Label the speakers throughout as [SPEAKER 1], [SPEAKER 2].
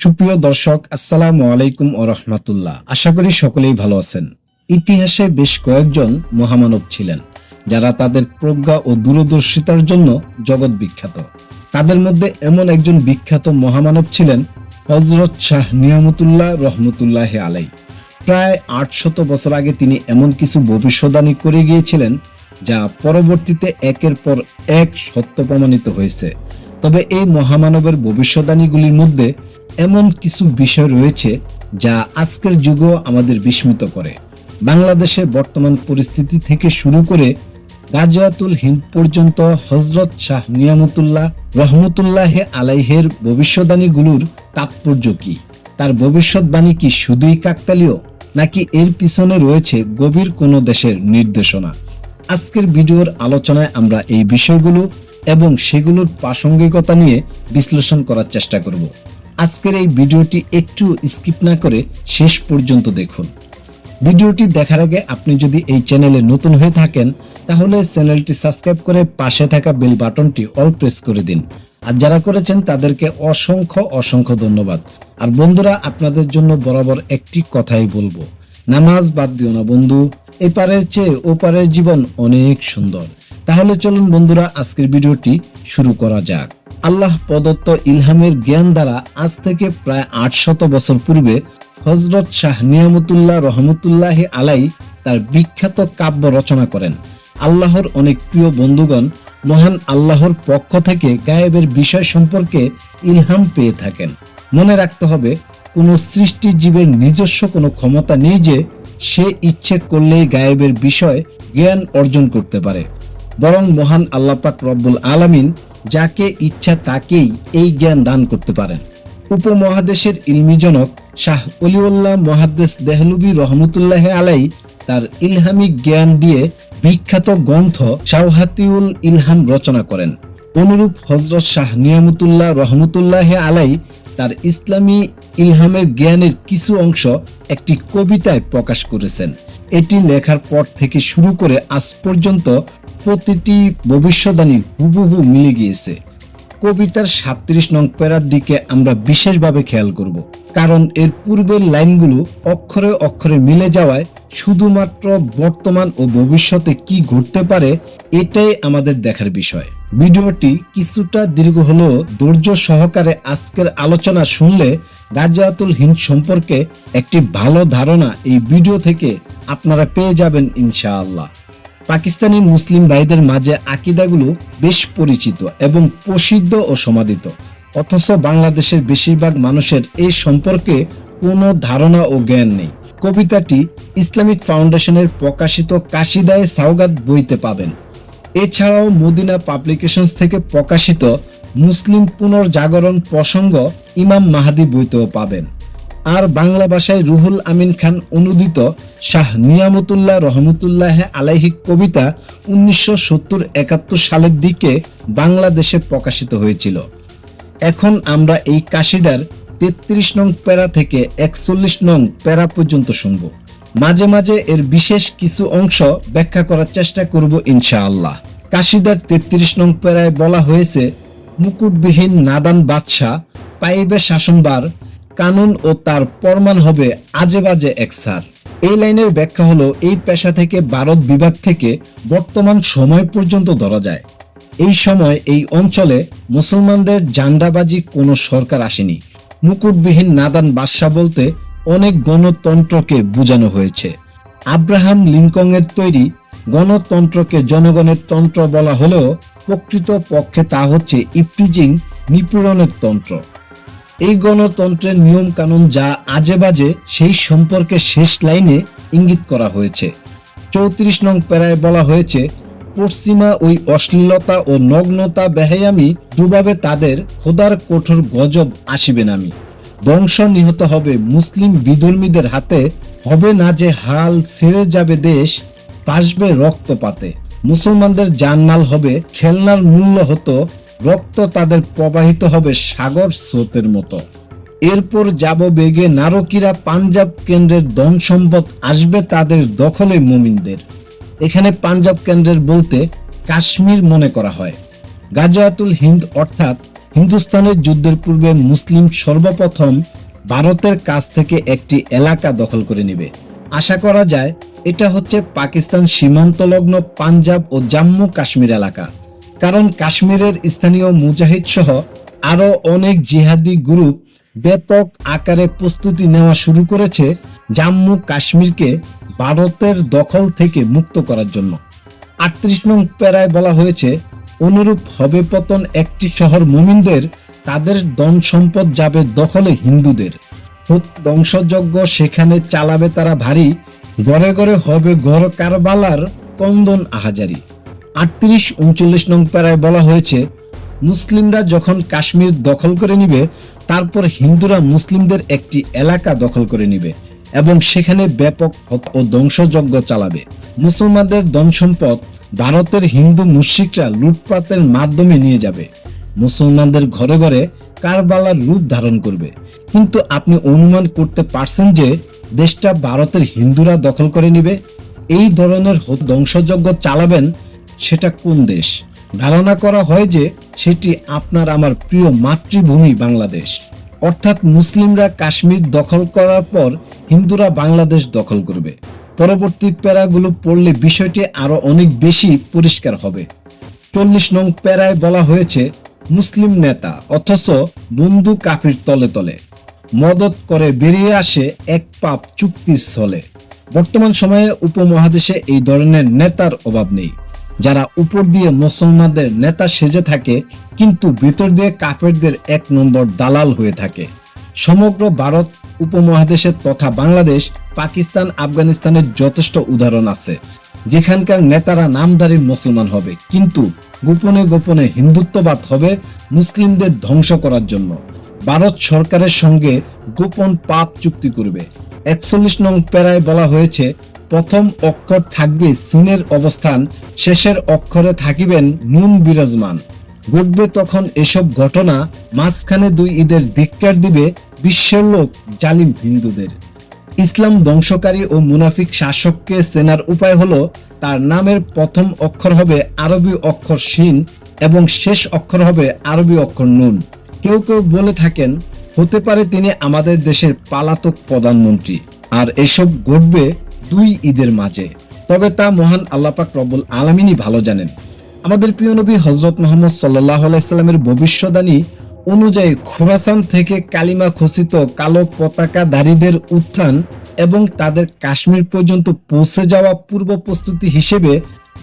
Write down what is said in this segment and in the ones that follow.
[SPEAKER 1] সুপ্রিয় দর্শক, আসসালামু আলাইকুম ও রহমাতুল্লাহ। আশা করি সকলেই ভালো আছেন। ইতিহাসে বেশ কয়েকজন মহামানব ছিলেন, যারা তাদের প্রজ্ঞা ও দূরদর্শিতার জন্য জগৎ বিখ্যাত। তাদের মধ্যে এমন একজন বিখ্যাত মহামানব ছিলেন হজরত শাহ নিয়ামতুল্লাহ রহমতুল্লাহ আলাই প্রায় আটশত বছর আগে তিনি এমন কিছু ভবিষ্যদ্বাণী করে গিয়েছিলেন, যা পরবর্তীতে একের পর এক সত্য প্রমাণিত হয়েছে। তবে এই মহামানবের ভবিষ্যদ্বাণীগুলির মধ্যে এমন কিছু বিষয় রয়েছে যা আজকের যুগও আমাদের বিস্মিত করে। বাংলাদেশের বর্তমান পরিস্থিতি থেকে শুরু করে গাজিয়াতুল হিন্দ পর্যন্ত হজরত শাহ নিয়ামতুল্লাহ রহমতুল্লাহ আলাইহের ভবিষ্যদ্বাণীগুলোর তাৎপর্য কি? তার ভবিষ্যৎবাণী কি শুধুই কাকতালীয়, নাকি এর পিছনে রয়েছে গভীর কোনো দেশের নির্দেশনা? আজকের ভিডিওর আলোচনায় আমরা এই বিষয়গুলো এবং সেগুলোর প্রাসঙ্গিকতা নিয়ে বিশ্লেষণ করার চেষ্টা করব। আজকের এই ভিডিওটি একটু স্কিপ না করে শেষ পর্যন্ত দেখুন। ভিডিওটি দেখার আগে আপনি যদি এই চ্যানেলে নতুন হয়ে থাকেন, তাহলে চ্যানেলটি সাবস্ক্রাইব করে পাশে থাকা বেল বাটনটি অল প্রেস করে দিন। আর যারা করেছেন, তাদেরকে অসংখ্য অসংখ্য ধন্যবাদ। আর বন্ধুরা, আপনাদের জন্য বরাবর একটি কথাই বলব। নামাজ বাদ দিও না বন্ধু। এপারের চেয়ে ওপারের জীবন অনেক সুন্দর। তাহলে চলুন বন্ধুরা, আজকের ভিডিওটি শুরু করা যাক। আল্লাহ প্রদত্ত ইলহামের জ্ঞান দ্বারা আজ থেকে প্রায় আটশত বছর পূর্বে হজরত শাহ নিয়ামতুল্লাহ রহমতুল্লাহ আলাই তার বিখ্যাত কাব্য রচনা করেন। আল্লাহর অনেক প্রিয় বন্ধুগণ মহান আল্লাহর পক্ষ থেকে গায়েবের বিষয় সম্পর্কে ইলহাম পেয়ে থাকেন। মনে রাখতে হবে, কোনো সৃষ্টি জীবের নিজস্ব কোনো ক্ষমতা নেই যে সে ইচ্ছে করলেই গায়েবের বিষয় জ্ঞান অর্জন করতে পারে। বরং মহান আল্লাপাক রব্বুল আলামিন যাকে ইচ্ছা তাকেই এই জ্ঞান দান করতে পারেন। উপমহাদেশের ইলমিজনক শাহ অলিউল্লাহ মহাদ্দেস দেহলুবি রহমতুল্লাহ আলাই তার ইলহামিক জ্ঞান দিয়ে বিখ্যাত গ্রন্থ শাওহাতিউল ইলহাম রচনা করেন। অনুরূপ হজরত শাহ নিয়ামতুল্লাহ রহমতুল্লাহ আলাই তার ইসলামী ইলহামের জ্ঞানের কিছু অংশ একটি কবিতায় প্রকাশ করেছেন। এটি লেখার পর থেকে শুরু করে আজ পর্যন্ত প্রতিটি ভবিষ্যদ্বাণী হুবহু মিলে গিয়েছে। কবিতার সাতত্রিশ নং প্যারার দিকে আমরা বিশেষভাবে খেয়াল করব। কারণ এর পূর্বের লাইনগুলো অক্ষরে অক্ষরে মিলে যাওয়ায় শুধুমাত্র বর্তমান ও ভবিষ্যতে কি ঘটতে পারে, এটাই আমাদের দেখার বিষয়। ভিডিওটি কিছুটা দীর্ঘ হলেও ধৈর্য সহকারে আজকের আলোচনা শুনলে গাজিয়াতুল হিন্দ সম্পর্কে একটি ভালো ধারণা এই ভিডিও থেকে আপনারা পেয়ে যাবেন ইনশাআল্লাহ। পাকিস্তানি মুসলিম ভাইদের মাঝে আকিদাগুলো বেশ পরিচিত এবং প্রসিদ্ধ ও সমাদিত। অথচ বাংলাদেশের বেশিরভাগ মানুষের এই সম্পর্কে কোনো ধারণা ও জ্ঞান নেই। কবিতাটি ইসলামিক ফাউন্ডেশনের প্রকাশিত কাশিদায় সাউগাত বইতে পাবেন। এছাড়াও মদিনা পাবলিকেশনস থেকে প্রকাশিত মুসলিম পুনর্জাগরণ প্রসঙ্গ ইমাম মাহাদি বইতেও পাবেন। আর বাংলা ভাষায় রুহুল আমিন খান অনুদিত শাহ নিয়ামতুল্লাহ রহমতুল্লাহ আলাইহি কবিতা উনিশশো সত্তর একাত্তর সালের দিকে বাংলাদেশে প্রকাশিত হয়েছিল। এখন আমরা এই কাশিদার তেত্রিশ নং প্যারা থেকে একচল্লিশ নং প্যারা পর্যন্ত শুনব। মাঝে মাঝে এর বিশেষ কিছু অংশ ব্যাখ্যা করার চেষ্টা করব ইনশাআল্লাহ। কাশিদার তেত্রিশ নং প্যারায় বলা হয়েছে, মুকুটবিহীন নাদান বাদশাহ, পাইবে শাসনবার কানুন ও তার প্রমাণ হবে আজে বাজে একসার এই লাইনের ব্যাখ্যা হলো এই পেশা থেকে ভারত বিভাগ থেকে বর্তমান সময় পর্যন্ত ধরা যায়। এই সময় এই অঞ্চলে মুসলমানদের জান্ডাবাজি কোনো সরকার আসেনি। মুকুটবিহীন নাদান বাদশাহ বলতে অনেক গণতন্ত্রকে বোঝানো হয়েছে। আব্রাহাম লিঙ্কনের তৈরি গণতন্ত্রকে জনগণের তন্ত্র বলা হলেও প্রকৃত পক্ষে তা হচ্ছে ইপ্রিজিং নিপীড়নের তন্ত্র। এই গণতন্ত্রের নিয়ম কানুন যা আজে বাজে, সেই সম্পর্কে শেষ লাইনে ইঙ্গিত করা হয়েছে। চৌত্রিশ নং প্যারায় বলা হয়েছে, পশ্চিমা ওই অশ্লীলতা ও নগ্নতা বেহায়ামি দুভাবে তাদের খোদার কঠোর গজব আসিবে নামি ধ্বংস নিহত হবে মুসলিম বিধর্মীদের হাতে, হবে না যে হাল ছেড়ে যাবে দেশ পাসবে রক্তপাতে। মুসলমানদের জানমাল হবে খেলনার মূল্য হতো রক্ত তাদের প্রবাহিত হবে সাগর স্রোতের মতো। এরপর যাব বেগে নারকীরা পাঞ্জাব কেন্দ্রের ধন সম্পদ আসবে তাদের দখলে মুমিনদের। এখানে পাঞ্জাব কেন্দ্রের বলতে কাশ্মীর মনে করা হয়। গাজওয়াতুল হিন্দ অর্থাৎ হিন্দুস্তানের যুদ্ধের পূর্বে মুসলিম সর্বপ্রথম ভারতের কাছ থেকে একটি এলাকা দখল করে নেবে। আশা করা যায় এটা হচ্ছে পাকিস্তান সীমান্তলগ্ন পাঞ্জাব ও জম্মু কাশ্মীর এলাকা। কারণ কাশ্মীরের স্থানীয় মুজাহিদ সহ আরও অনেক জিহাদি গ্রুপ ব্যাপক আকারে প্রস্তুতি নেওয়া শুরু করেছে জম্মু কাশ্মীরকে ভারতের দখল থেকে মুক্ত করার জন্য। আটত্রিশ নং প্যারায় বলা হয়েছে, অনুরূপ হবে পতন একটি শহর মুমিনদের, তাদের ধন সম্পদ যাবে দখলে হিন্দুদের। ধ্বংসযজ্ঞ সেখানে চালাবে তারা ভারী ঘরে ঘরে হবে ঘর কারবালার কন্দন আহাজারি। আটত্রিশ উনচল্লিশ নং প্যারায় বলা হয়েছে, মুসলিমরা যখন কাশ্মীর দখল করে নিবে, তারপর হিন্দুরা মুসলিমদের একটি এলাকা দখল করে নিবে এবং সেখানে ব্যাপক ও ধ্বংসযজ্ঞ চালাবে। মুসলমানদের ধন সম্পদ ভারতের হিন্দু মুশিকরা লুটপাতের মাধ্যমে নিয়ে যাবে। মুসলমানদের ঘরে ঘরে কারবালার রূপ ধারণ করবে। কিন্তু আপনি অনুমান করতে পারছেন যে, দেশটা ভারতের হিন্দুরা দখল করে নিবে? এই ধরনের ধ্বংসযজ্ঞ চালাবেন সেটা কোন দেশ? ধারণা করা হয় যে সেটি আপনার আমার প্রিয় মাতৃভূমি বাংলাদেশ। অর্থাৎ মুসলিমরা কাশ্মীর দখল করার পর হিন্দুরা বাংলাদেশ দখল করবে। পরবর্তী প্যারাগুলো পড়লে বিষয়টি আরও অনেক বেশি পরিষ্কার হবে। চল্লিশ নং প্যারায় বলা হয়েছে, মুসলিম নেতা, অথচ বন্ধু কাফির তলে তলে। মদত করে বেরিয়ে আসে এক পাপ চুক্তির ছলে। বর্তমান সময়ে উপমহাদেশে এই ধরনের নেতার অভাব নেই। যারা উপর দিয়ে মুসলমানদের নেতা সেজে থাকে, কিন্তু ভিতর দিয়ে কাফেরদের এক নম্বর দালাল হয়ে থাকে। সমগ্র ভারত উপমহাদেশের তথা বাংলাদেশ, পাকিস্তান, আফগানিস্তানের যথেষ্ট উদাহরণ আছে, যেখানকার নেতারা নামধারী মুসলমান হবে, কিন্তু গোপনে গোপনে হিন্দুত্ববাদ হবে মুসলিমদের ধ্বংস করার জন্য। ভারত সরকারের সঙ্গে গোপন পাপ চুক্তি করবে। একচল্লিশ নং প্যারায় বলা হয়েছে প্রথম অক্ষর থাকবে সিনের অবস্থান, শেষের অক্ষরে থাকিবেন নুন বিরাজমান। ঘটবে তখন এসব ঘটনা, মাঝখানে দুই ঈদের ধিক্কার দিবে বিশ্বের লোক জালিম হিন্দুদের। ইসলাম ধ্বংসকারী ও মুনাফিক শাসককে চেনার উপায় হলো, তার নামের প্রথম অক্ষর হবে আরবি অক্ষর শিন এবং শেষ অক্ষর হবে আরবি অক্ষর নুন। কেউ কেউ বলে থাকেন, হতে পারে তিনি আমাদের দেশের পালাতক প্রধানমন্ত্রী। আর এসব ঘটবে দুই ঈদের মাঝে। তবে তা মহান আল্লাপাক রব্বুল আলমিনই ভালো জানেন। আমাদের প্রিয় নবী হজরত মোহাম্মদ সাল্লাহ আলাইস্লামের ভবিষ্যদানী অনুযায়ী খোরাসান থেকে কালিমা খচিত কালো পতাকাধারীদের উত্থান এবং তাদের কাশ্মীর পর্যন্ত পৌঁছে যাওয়া পূর্ব প্রস্তুতি হিসেবে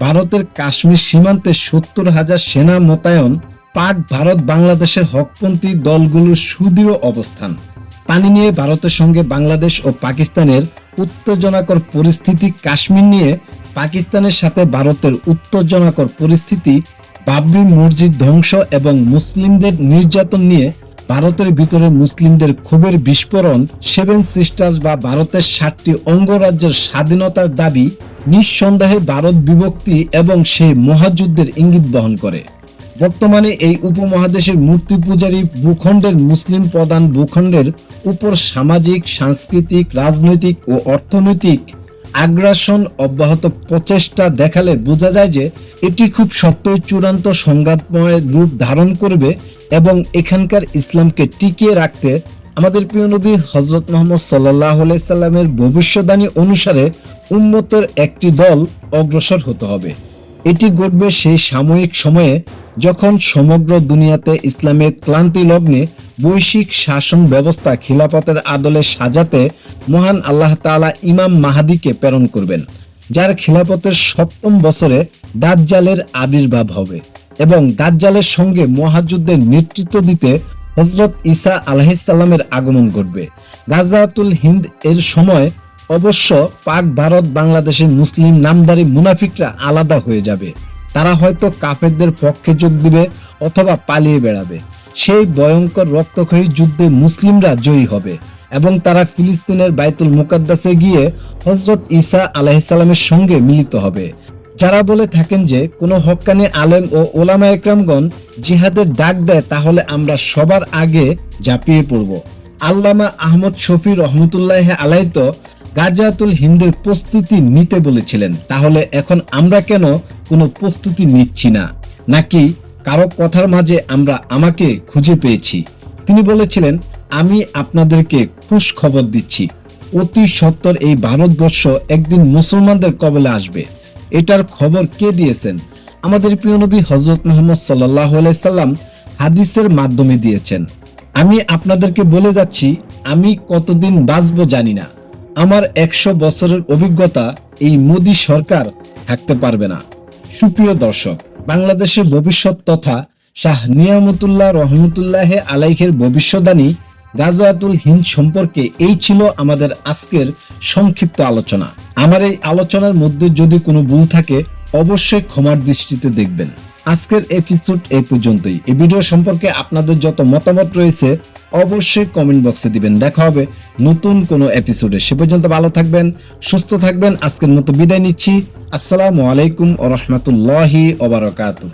[SPEAKER 1] ভারতের কাশ্মীর সীমান্তে সত্তর হাজার সেনা মোতায়েন, পাক ভারত বাংলাদেশের হকপন্থী দলগুলোর সুদৃঢ় অবস্থান। পানি নিয়ে ভারতের সঙ্গে বাংলাদেশ ও পাকিস্তানের উত্তেজনাকর পরিস্থিতি কাশ্মীর নিয়ে পাকিস্তানের সাথে ভারতের উত্তেজনাকর পরিস্থিতি, বাবরি মসজিদ ধ্বংস এবং মুসলিমদের নির্যাতন নিয়ে ভারতের ভিতরে মুসলিমদের ক্ষোভের বিস্ফোরণ, সেভেন সিস্টার্স বা ভারতের সাতটি অঙ্গরাজ্যের স্বাধীনতার দাবি, নিঃসন্দেহে ভারত বিভক্তি এবং সেই মহাযুদ্ধের ইঙ্গিত বহন করে। বর্তমানে এই উপমহাদেশের মূর্তি পূজারী ভূখণ্ডের মুসলিম প্রধান ভূখণ্ডের উপর সামাজিক, সাংস্কৃতিক, রাজনৈতিক ও অর্থনৈতিক আগ্রাসন অব্যাহত প্রচেষ্টা দেখালে বোঝা যায় যে এটি খুব সত্যই চূড়ান্ত সংঘাতময় রূপ ধারণ করবে এবং এখানকার ইসলামকে টিকিয়ে রাখতে আমাদের প্রিয় নবী হজরত মোহাম্মদ সাল্লাহ সাল্লামের ভবিষ্যদ্বাণী অনুসারে উম্মতের একটি দল অগ্রসর হতে হবে। এটি ঘটবে সেই সাময়িক সময়ে যখন সমগ্র দুনিয়াতে ইসলামের ক্লান্তি লগ্নে বৈশ্বিক শাসন ব্যবস্থা খিলাফতের আদলে সাজাতে মহান আল্লাহ তাআলা ইমাম মাহাদিকে প্রেরণ করবেন, যার খিলাফতের সপ্তম বছরে দাজ্জালের আবির্ভাব হবে এবং দাজ্জালের সঙ্গে মহাযুদ্ধের নেতৃত্ব দিতে হজরত ইসা আলাহিসাল্লামের আগমন ঘটবে। গাজাতুল হিন্দ এর সময় অবশ্য পাক ভারত বাংলাদেশের মুসলিম নামদারি মুনাফিকরা আলাদা হয়ে যাবে। তারা হয়তো কাফেরদের পক্ষে যোগ দিবে অথবা পালিয়ে বেড়াবে। সেই ভয়ঙ্কর রক্তক্ষয়ী যুদ্ধে মুসলিমরা জয়ী হবে এবং তারা ফিলিস্তিনের বাইতুল মুকাদ্দাসে গিয়ে হজরত ঈসা আলাহিসাল্লামের সঙ্গে মিলিত হবে। যারা বলে থাকেন যে, কোনো হক্কানি আলেম ও ওলামা একরামগণ জিহাদের ডাক দেয়, তাহলে আমরা সবার আগে ঝাঁপিয়ে পড়ব। আল্লামা আহমদ শফি রহমতুল্লাহ আলাই তো গাজাতুল হিন্দের প্রস্তুতি নিতে বলেছিলেন। তাহলে এখন আমরা কেন কোনো প্রস্তুতি নিচ্ছি না? নাকি কারও কথার মাঝে আমরা আমাকে খুঁজে পেয়েছি? তিনি বলেছিলেন, আমি আপনাদেরকে খুশ খবর দিচ্ছি। অতি সত্তর এই ভারতবর্ষ একদিন মুসলমানদের কবলে আসবে। এটার খবর কে দিয়েছেন? আমাদের প্রিয় নবী হজরত মোহাম্মদ সাল্লাহ সাল্লাম হাদিসের মাধ্যমে দিয়েছেন। আমি আপনাদেরকে বলে যাচ্ছি, আমি কতদিন বাঁচবো জানি না। আমার একশো বছরের অভিজ্ঞতা এই মোদী সরকার থাকতে পারবে না। সুপ্রিয় দর্শক, বাংলাদেশের ভবিষ্যৎ তথা শাহ নিয়ামতুল্লাহ রহমতুল্লাহ আলাইখের ভবিষ্যদানী গাজওয়াতুল হিন্দ সম্পর্কে এই ছিল আমাদের আজকের সংক্ষিপ্ত আলোচনা। আমার এই আলোচনার মধ্যে যদি কোনো ভুল থাকে, অবশ্যই ক্ষমার দৃষ্টিতে দেখবেন। আজকের এপিসোড এ পর্যন্তই। এই ভিডিও সম্পর্কে আপনাদের যত মতামত রয়েছে, অবশ্যই কমেন্ট বক্সে দিবেন। দেখা হবে নতুন কোনো এপিসোডে সে পর্যন্ত ভালো থাকবেন, সুস্থ থাকবেন। আজকের মতো বিদায় নিচ্ছি। আসসালামু আলাইকুম ও রহমতুল্লাহি ওবরাকাতুহ।